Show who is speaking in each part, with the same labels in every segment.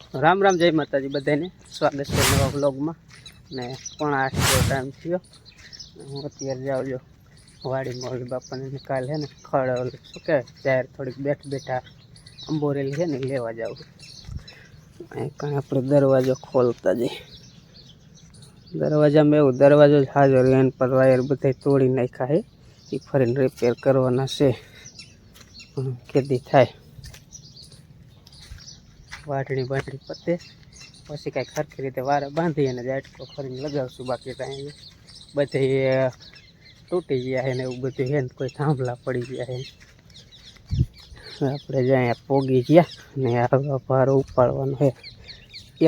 Speaker 1: રામ રામ જય માતાજી બધાને. સ્વાગત છે નવા બ્લોગમાં ને પોણા આઠ ટાઈમ થયો. હું અત્યારે જાઉં જો વાડી ઓલી બાપાને કાલે ને ખડ શું કે જાહેર થોડીક બેઠ બેઠા અંબોરેલી છે ને લેવા જાઉં અહીં કાંઈ આપણે દરવાજો ખોલતા જઈએ. દરવાજામાં એવું, દરવાજો જ હાજર એન પર વાયર બધા તોડી નાખ્યા છે એ ફરીને રિપેર કરવાના છે. પણ કેદી થાય. વાટણી બાટણી પતે. પછી કાંઈક સરખી રીતે વારે બાંધી અને જાટકો ફરીને લગાવશું બાકી કાંઈ બધે તૂટી ગયા છે ને એવું બધું છે ને કોઈ થાંભલા પડી ગયા છે આપણે જ્યાં પોગી ગયા ને આ ભારો ઉપાડવાનો છે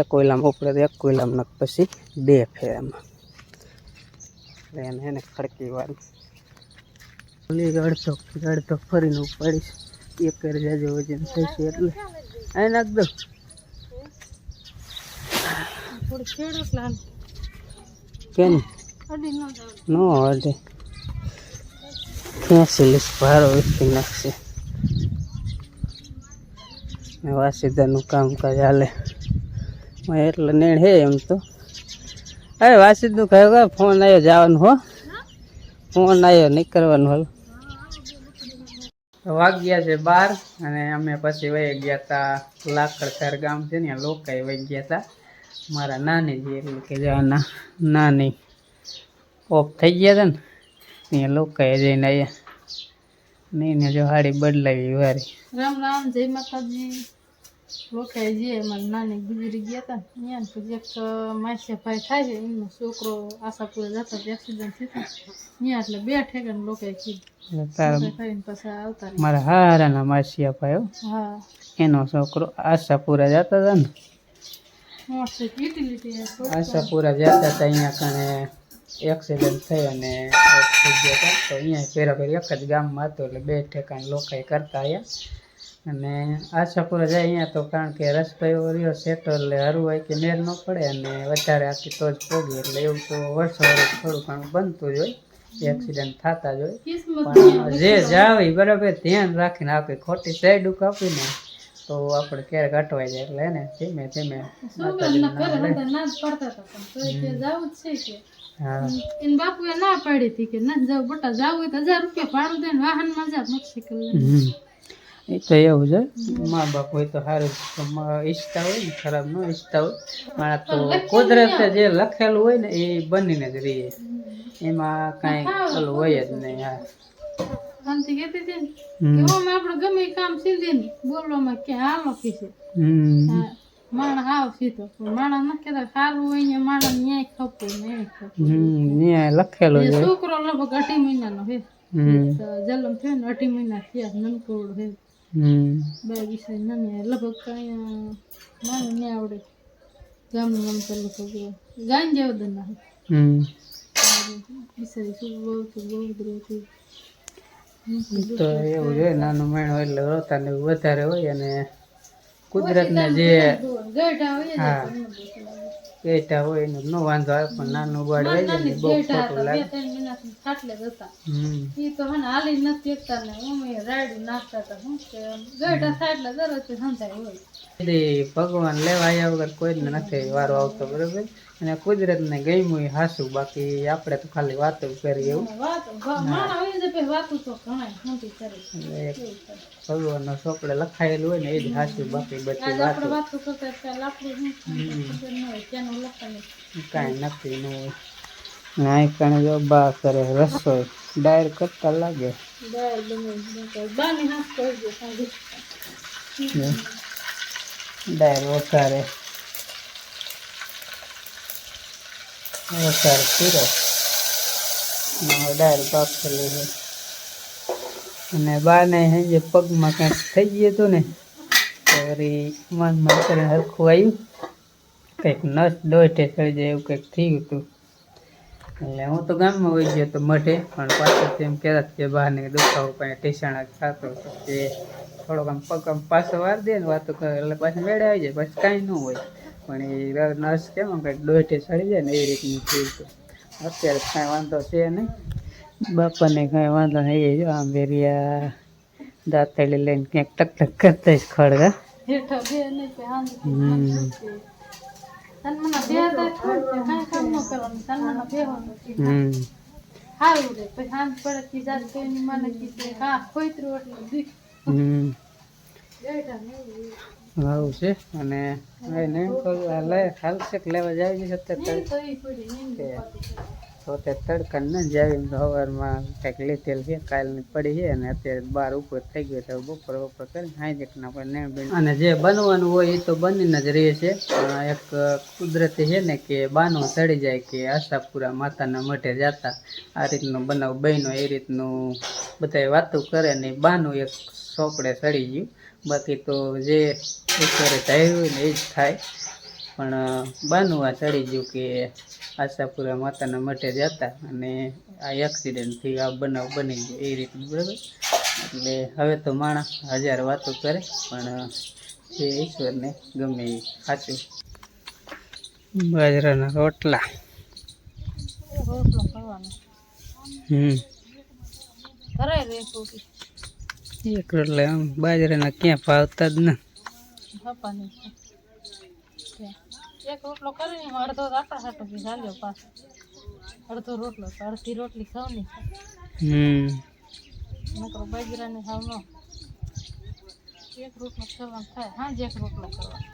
Speaker 1: એક કોયલામાં ઉપડે તો એક કોયલામાં ને પછી બે ફેરામાં એટલે એને એને ખડકી વાર અડધો અડધો ફરીને ઉપાડીશ. એક કરી જાજો વજન થશે એટલે. નાખ દો
Speaker 2: લાલ
Speaker 1: કેમ
Speaker 2: ન
Speaker 1: અડધે ક્યાંસી લીસ ભારો વેચી નાખશે વાસીદાનું કામકાજ હાલે એટલે નેણ હે એમ તો અરે વાસીદનું કહ્યું ફોન આવ્યો જવાનું હો ફોન આવ્યો નીકળવાનું હાલ વાગ્યા છે બાર અને અમે પછી વહી ગયા તા લાકડસર ગામ છે ને લોકાઈ વહી ગયા હતા મારા નાની જે એટલે કે જવાના નાની ઓફ થઈ ગયા હતા ને, ત્યાં લોકાએ જઈને આવ્યા નહીં ને જો હાડી બદલાવી વારી.
Speaker 2: રામ રામ, જય માતાજી. લોકાએ જઈએ મારી નાની ગુજરી ગયા હતા અહીંયા પછી એક માસે ભાઈ થાય છે, એમનો છોકરો આશાપુરે જતો એક્સિડન્ટ થયો ત્યાં એટલે બે ઠેકાને લોકોએ કીધું.
Speaker 1: મારા હારાના માસી
Speaker 2: હા.
Speaker 1: એનો છોકરો આશાપુરા જતા હતા ને. આશાપુરા જતા હતા અહીંયા કણે એક્સિડન્ટ થઈ અને થઈ ગયા હતા તો અહીંયા ફેરા ફેરી એક જ ગામમાં હતો એટલે બે ઠેકાણ લોકાઈ કરતા આવ્યા અને આશાપુરા જાય અહીંયા તો કારણ કે રસ્તો એવો રહ્યો સેટો એટલે હરવું હોય કે મેર ન પડે અને વધારે આખી તો જ પોગી. એટલે એવું તો વર્ષો વર્ષ થોડું ઘણું બનતું જ હોય. એક્સિડન્ટ થતા જ હોય. પણ જે જાવ બરાબર ધ્યાન રાખીને આપે. ખોટી સાઈડ આપીને તો આપણે ક્યારેક અટવાઈ જાય એટલે એને ધીમે ધીમે
Speaker 2: એને બાપુએ ના પાડી હતી કે ના જાવ બટા જાવ હોય તો હજાર રૂપિયા ભાડું દે વાહનમાં જા મોટરસાઇકલ
Speaker 1: એ તો એવું છે. મા બાપ હોય તો સારું ઈચ્છતા હોય ને ખરાબ ન ઈચ્છતા હોય. પણ તો કુદરતે જે લખેલું હોય ને એ બનીને જ રહીએ. એમાં કાંઈ ઓલું હોય જ નહીં હા.
Speaker 2: શાંતિ કહેતી હતી ને. કે આપણે ગમે એ કામ સીધી ને બોલવામાં કે હાલો કીશે માણા હાવ સીધો. પણ માણસ ન કહેતા સારું હોય ને માણસ ન્યાય ખપો ન્યાય ખપે.
Speaker 1: લખેલું છે.
Speaker 2: છોકરો લગભગ અઢી મહિનાનો હે
Speaker 1: હમ.
Speaker 2: તો જન્મ થયો ને અઢી મહિના થયા નનકોડ હે
Speaker 1: હમ.
Speaker 2: બે વિષય નાની લગભગ કઈ મને નહીં આવડે. ગામનું નામ ચાલુ ગાય જેવો દન ના બહુ તો
Speaker 1: એવું જોઈએ નાનું મેણું એટલે રોતા ને વધારે હોય અને કુદરતને જે હા પેટા હોય એનો નો વાંધો આવે પણ નાનું બાળ હોય ને બહુ ખોટું લાગે. હમ.
Speaker 2: ઈ તો હે હાલી નથી એકતા ને અમે નાખતા હતા શું કે ગઢા થાય દરરોજ સંતાય હોય.
Speaker 1: ભગવાન લેવા આવ્યા વગર કોઈને નથી વારો આવતો બરોબર? અને કુદરતને ગમ્યું હાસું બાકી આપણે તો ખાલી વાતો કરીએ એવું.
Speaker 2: ભગવાન નો કરે. કરે.
Speaker 1: ચોપડે લખાયેલું હોય ને એ જ હાસું બાકી બધી વાતો.
Speaker 2: વાતો નથી ન હોય
Speaker 1: કાંઈ નાઈ કણે જો બા કરે રસોઈ ડાયર કરતા લાગે.
Speaker 2: ડાયર બને બાની હાથ કરી દે સાંજે.
Speaker 1: ડાયર વઘારે વઘાર પીરો ડાયર બાફેલી છે. અને બાને જે પગમાં કંઈક થઈ ગયું હતું ને, તો વળી મન મન કરીને હરખું આવ્યું કંઈક નસ દોઢે ચડી જાય એવું કંઈક થયું હતું. એટલે હું તો ગામમાં હોય ગયો તો મઢે પણ પાછળથી એમ કહેતા કે કે બહારને દુખાવો કાંઈ ટેસાણા થતો કે થોડોક આમ પગ આમ પાછો વાર દે ને વાતો કરે એટલે પાછું મેળે આવી જાય પછી કાંઈ ન હોય. પણ એ નર્સ કેમ કંઈક દોઢે ચડી જાય ને એ રીતની ફીલ તો અત્યારે કાંઈ વાંધો છે નહીં. બાપાને કાંઈ વાંધો નહીં એ જો આમ વેરિયા દાંતળી લઈને ક્યાંક ટક ટક કરતા જ ખડગા. હમ.
Speaker 2: સારું નહીં
Speaker 1: છે અને હવે ને લે લેવા જાય છે તે
Speaker 2: નહીં તો ઈ પડી નહીં
Speaker 1: કે તો તે તડકા ન તો સવારમાં કંઈક લીધેલ છે, કાલની પડી છે અને અત્યારે બાર ઉપર થઈ ગયો તો બપોર બપોર કરીને હાઈ જેટના પર બેન અને જે બનવાનું હોય એ તો બનીને જ રહે છે એક કુદરતી છે ને કે બાનું ચડી જાય કે આશાપુરા માતાના મઢે જતા. આ રીતનો બનાવ બન્યો, એ રીતનું બધા વાતો કરે ને બાનું એક સોપડે ચડી ગયું. બાકી તો જે ઈશ્વરે ચાહ્યું હોય ને એ જ થાય. પણ બાનુઆ ચડી ગયું કે આશાપુરા માતાના મઠે જતા અને આ એક્સિડન્ટથી આ બનાવ બની ગયો એ રીતનું બરાબર? એટલે હવે તો માણસ હજાર વાતો કરે, પણ એ ઈશ્વરને ગમે એ સાચું બાજરાના રોટલા. હમ. એક રોટલા બાજરાના ક્યાં ભાવતા જ ના.
Speaker 2: એક રોટલો એમાં અડધો તો હતો કે ચાલ્યો પાછો. અડધો રોટલો તો અડધી રોટલી ખાવની.
Speaker 1: હમ.
Speaker 2: નકરો બાજરાને ખાવ નો એક રોટલો ખાવાનું થાય હા જ એક રોટલો કરવાનો.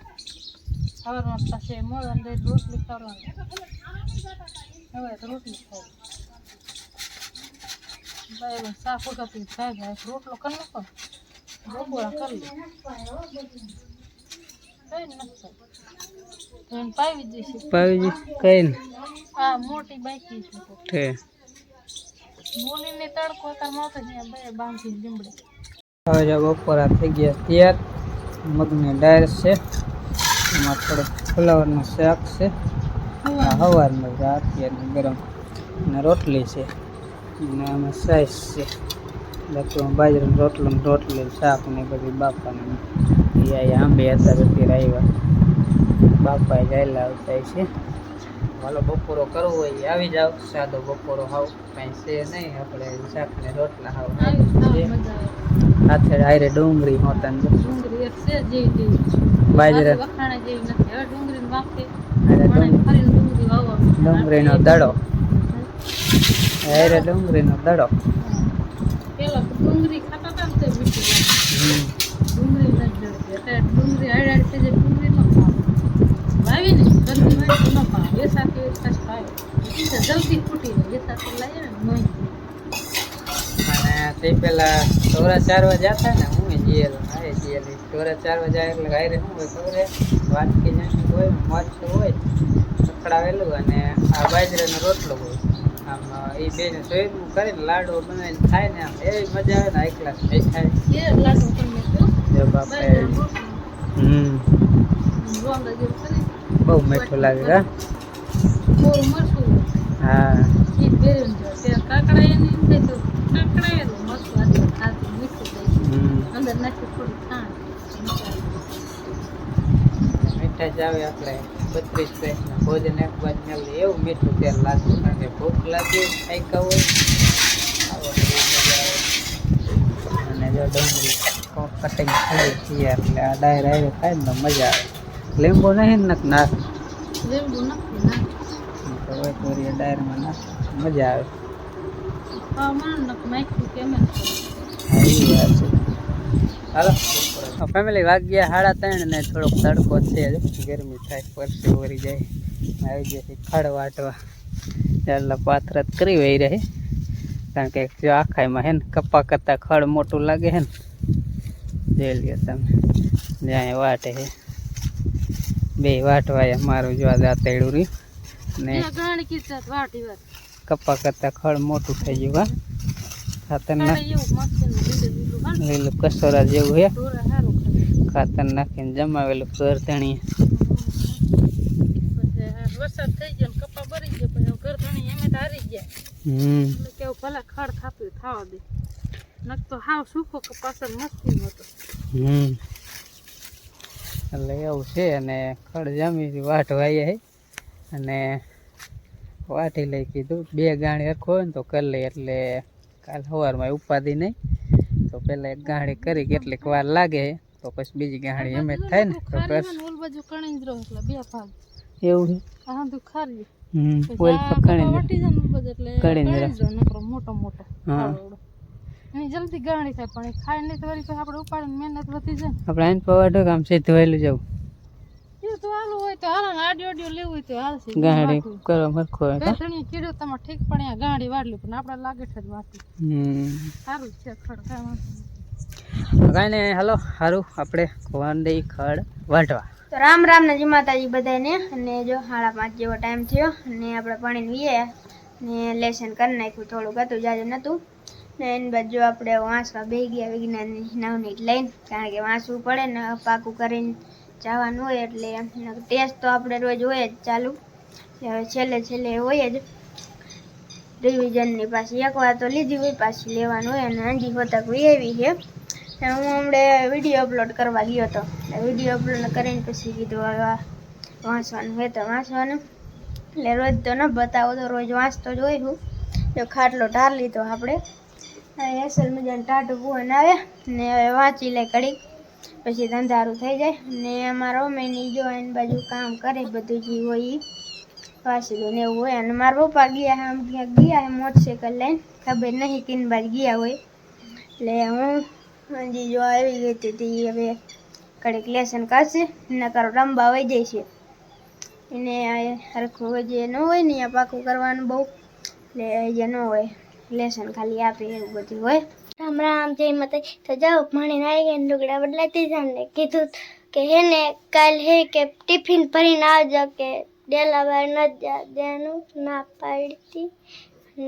Speaker 2: સવારમાં પાસે મોડા અંદર રોટલી ખાવાની. હવે તો રોટલી ખાવ. બાય સાફ વગાતી થાય જાય રોટલો કરી નાખો બપોરા કરી લે. કઈ નથી તો એને પાવી દઈશું
Speaker 1: કઈ ને?
Speaker 2: હા મોટી બાકી છે. બોલીને તડકો તાર માથે ત્યાં બે બાંધી લીમડે.
Speaker 1: હવે જો બપોરા થઈ ગયા તૈયાર. મગની ડાળ છે. એમાં થોડોક ફ્લાવરનું શાક છે. સવારમાં જ ગરમ અને રોટલી છે. અને આમાં સાઈઝ છે. બાકી બાજરાનો રોટલો રોટલી શાક ને બધી બાપાને આંબે હતા અત્યારે આવ્યા બાપા જાયલા આવતા છે. વાલો બપોરો કરવો હોય આવી જાવ સાદો બપોરો હાવ કાંઈ છે નહીં. આપણે શાક ને રોટલા હાવ સાથે આયરે ડુંગળી હોતા બાજરા ડુંગળીનો દડો. આયરે ડુંગળીનો દડો.
Speaker 2: પેલા ડુંગળી ખાતા હતા ને. ડુંગળી ડુંગળી ડુંગળી વાવી ને ગંદી વાવી તો ન ખાવે એ સાથે એક કશ ખાવે જલ્દી ફૂટી જાય. એ સાથે લાવીએ ને નહીં
Speaker 1: અને તે પેલા ચાર ચારવા જતા ને હું જીએલ હારે જીએલ ચાર ચારવા આવે એટલે હારે શું હોય ખબર વાટકી નાખી હોય મરચું હોય. પકડાવેલું અને આ બાજરાનો રોટલો હોય. આમ એ બેને સોયનું કરીને લાડવો બનાવીને ખાય ને આમ એવી મજા આવે ને એકલા નહીં ખાય
Speaker 2: એ લાડુ પણ મેં
Speaker 1: જો બાપા હમ. બહુ મીઠું લાગે હા. હા
Speaker 2: મીઠું
Speaker 1: હમ.
Speaker 2: અંદર નાખી થોડી
Speaker 1: મીઠા જ આપણે બત્રીસ ભોજન એક બાજુ મેળવી એવું મીઠું તેલ લાગતું કારણ કે ભૂખ લાગી હોય. આવે અને જો ડુંગળી કટિંગ થઈ એટલે આ ડાયર આવી ખાય ને મજા આવે. લીંબુ નહીં ને નાખ
Speaker 2: લીંબુ નાખી નાખ
Speaker 1: તો હોય તો એ ડાયરમાં નાખ મજા આવે
Speaker 2: ખાવા માંડ નાખ નાખ્યું કેમ જ
Speaker 1: હા, એ વાત છે હાલો ફેમિલી વાગ્યા સાડા ત્રણ ને થોડોક તડકો છે હજુ. ગરમી થાય પરસી વળી જાય આવી જશે ખડ વાટવા એટલે પાથરત કરી વહી રહે કારણ કે જો આખાઈમાં હે ને કપ્પા કરતાં ખડ મોટું લાગે હે ને જોઈ લ્યો તમે જ્યાં વાટે હે બે વાટવાય અમારું જો આ દાંતેડું રહ્યું. ને
Speaker 2: વાટી
Speaker 1: કપ્પા કરતાં ખડ મોટું થઈ ગયું હા. ખાતર નાખ
Speaker 2: લીલું
Speaker 1: કસોરા જેવું હે ખાતર નાખીને જમાવેલું
Speaker 2: પછી આ વરસાદ થઈ ગયો ને કપા ભરી ગયો પછી ઘર ધણી એમ હારી ગયા.
Speaker 1: હમ.
Speaker 2: કેવું ભલે ખડ થાપ્યું થાવા દે. નક તો હાવ સૂકો કપાસ મસ્તી હતો.
Speaker 1: હમ. એટલે એવું છે અને ખડ જમી વાટ વાય હે. અને વાટી લઈ કીધું બે ગાણી હરખો હોય ને તો કરી લઈ એટલે કાલ સવારમાં ઉપાધિ નહીં. તો પહેલાં એક ગાણી કરી કેટલીક વાર લાગે તો પછી બીજી ગાણી એમ જ થાય ને તો એવું છે ઓઇલ
Speaker 2: આ
Speaker 1: પકડી
Speaker 2: કપા વટી જાય ને ઓલ બાજુ એટલે
Speaker 1: કળીને
Speaker 2: કળી
Speaker 1: રહે.
Speaker 2: જ રહે નકરો મોટો મોટો
Speaker 1: હા.
Speaker 2: એની જલ્દી ગરણી થાય પણ એ ખાય નહીં તો વળી આપણે ઉપાડીને મહેનત વધી જાય.
Speaker 1: આપણે આઈને પવાડો કામ છે ધોયેલું જવું?
Speaker 2: એ તો હાલું હોય તો હાલો ને આડિયો આડિયો લેવું હોય તો હાલશે
Speaker 1: ગાડી કરવા મરખો હોય
Speaker 2: બે ત્રણેય કીધું તમારે ઠીક પડે આ ગાડી વાળલી પણ આપણે લાગે છે જ વાટી
Speaker 1: હમ.
Speaker 2: સારું છે ખડ કાંઈ
Speaker 1: કાંઈ નહીં હાલો સારું આપણે કોવાંડી ખડ વાઢવા.
Speaker 3: તો રામ રામ ને જીમાતાજી માતાજી બધાને અને જો સાડા પાંચ જેવો ટાઈમ થયો અને આપણે પાણીને વીએ ને લેસન કરી નાખ્યું થોડુંક હતું જાજુ નહોતું ને એની બાજુ આપણે વાંચવા બે ગયા વિજ્ઞાનની નવનીત લઈને, કારણ કે વાંચવું પડે ને પાકું કરીને જવાનું હોય એટલે ટેસ્ટ તો આપણે રોજ હોય જ ચાલુ. હવે છેલ્લે છેલ્લે હોય જ. રિવિઝનની પાછી એકવાર તો લીધી હોય, પાછી લેવાનું હોય અને અંજી હોતક એવી છે. હું હમણે વીડિયો અપલોડ કરવા ગયો હતો. વીડિયો અપલોડ કરીને પછી કીધું હવે વાંચવાનું હોય તો વાંચવાનું એટલે રોજ તો ન બતાવો, તો રોજ વાંચતો જ હોય હું. જો ખાટલો ઢાર લીધો આપણે. અસલ મજાનું ટાટું ભુવન આવે ને હવે વાંચી લે કડીક પછી ધંધારું થઈ જાય ને અમારો મમ્મીની જો એની બાજુ કામ કરે બધું જે હોય એ વાંચી ને એવું હોય. અને મારા પપ્પા ગયા આમ ક્યાંક ગયા હે મોટરસાઇકલ લઈને, ખબર નહીં કિન બાજ ગયા હોય. એટલે હું હજી જો આવી ગઈ હતી હવે કડીક લેસન કરશે, નકર રમવા વહી જાય છે એને આ હરખું જે ન હોય ને પાકું કરવાનું બહુ. એટલે જે ન હોય. લેસન ખાલી આપે એવું બધું હોય.
Speaker 4: રામ રામ જય માતા તો જાઓ પાણી આવી ગયા લુગડા બદલાતી જાય ને કીધું કે હે ને કાલ હે કે ટિફિન ભરીને આવજો કે ડેલા બાર ન જા દેનું ના પાડતી.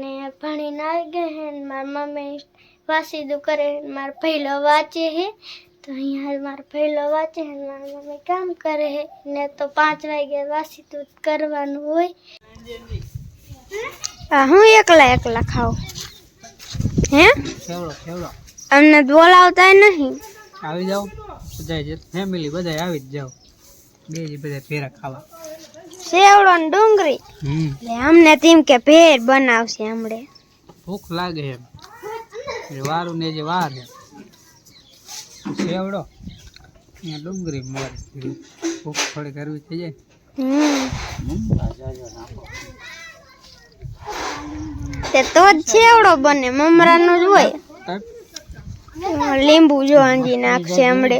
Speaker 4: ને ભણીને આવી ગયા હે ને મારા મમ્મી વાસીદું કરે મારો પહેલો વાંચે હે. તો અહીંયા મારો પહેલો વાંચે હે મારા મમ્મી કામ કરે હે. ને તો પાંચ વાગે વાસીદું કરવાનું હોય.
Speaker 3: હું એકલા એકલા ખાઉં? હે? અમને બોલાવતા નહીં.
Speaker 1: આવી જાઓ બધા જ ફેમિલી બધા આવી જ જાઓ. બે જ બધા ફેરા ખાવા.
Speaker 3: સેવડો ને ડુંગળી. એટલે અમને તેમ કે ભેર બનાવશે હમણે.
Speaker 1: ભૂખ લાગે એમ. વારું ને જે વાર છે સેવડો અહીંયા ડુંગળી મળે. ભૂખ થોડી કરવી થઈ જાય
Speaker 3: હમ. તે તો જ છેવડો બને મમરાનો જ હોય. લીંબુ જો આંજી નાખશે હમણે.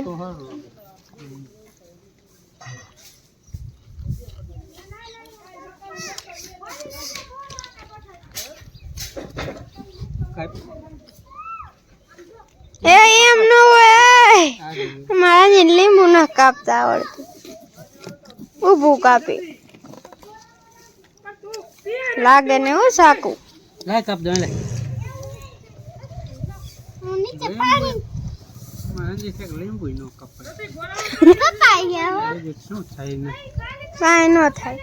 Speaker 3: એ એમ ન હોય મારા લીંબુ ન કાપતા આવડતું. ઊભું કાપી. લાગે ને હું સાકું?
Speaker 1: લાય કાપ દો લે
Speaker 4: નીચે પાણી
Speaker 1: લીંબુ નો કપાય.
Speaker 4: કપાઈ ગયા
Speaker 1: શું થાય ને?
Speaker 3: કાંઈ ન થાય.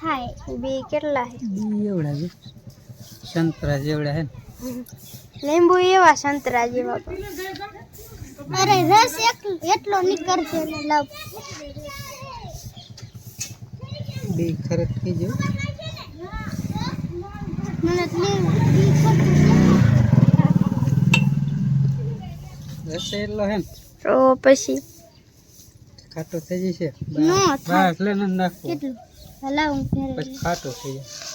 Speaker 4: થાય
Speaker 3: બે કેટલા હે
Speaker 1: એવડા છે. સંતરા જેવડા હે
Speaker 3: લીંબુ એવા સંતરા જેવા
Speaker 4: અરે રસ એટલો નીકળશે ને લવ.
Speaker 1: બે ખરત થઈ એટલો હેમ
Speaker 3: તો પછી?
Speaker 1: ખાટો થઈ જશે? બસ લે ને
Speaker 4: કેટલું? હલાવ
Speaker 1: પછી ખાટો થઈ જાય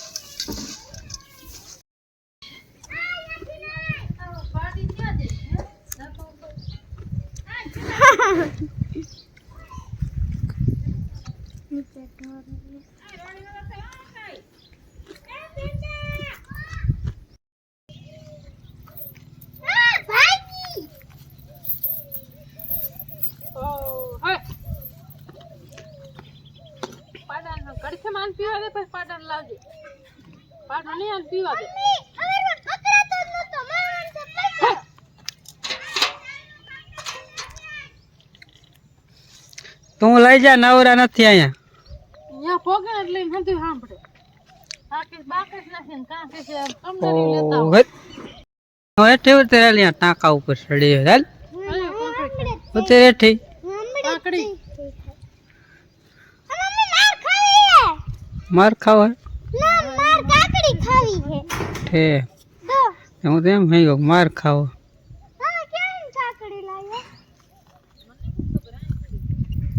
Speaker 2: પાડાનો કડકે માન પીવા દે પછી પાડાને લાવજે પાડો નહીં આને પીવા દે.
Speaker 1: તું લઈ જા નવરા નથી અહીંયા.
Speaker 2: અહીંયા પોગે ને એટલે એને હંધુય સાંભળે. બાકી બાકી જ નથી ને કાં કે છે કમદારી લેતા
Speaker 1: ઓ હટ હવે ઠેવ તેરા લ્યા ટાંકા ઉપર ચડી હાલ.
Speaker 2: અરે કોંકરી
Speaker 1: ઉતરે હેઠી.
Speaker 2: કાકડી.
Speaker 1: માર ખાવા
Speaker 4: ના માર કાકડી ખાવી છે
Speaker 1: ઠે હું. તો એમ થઈ ગયો માર ખાવો.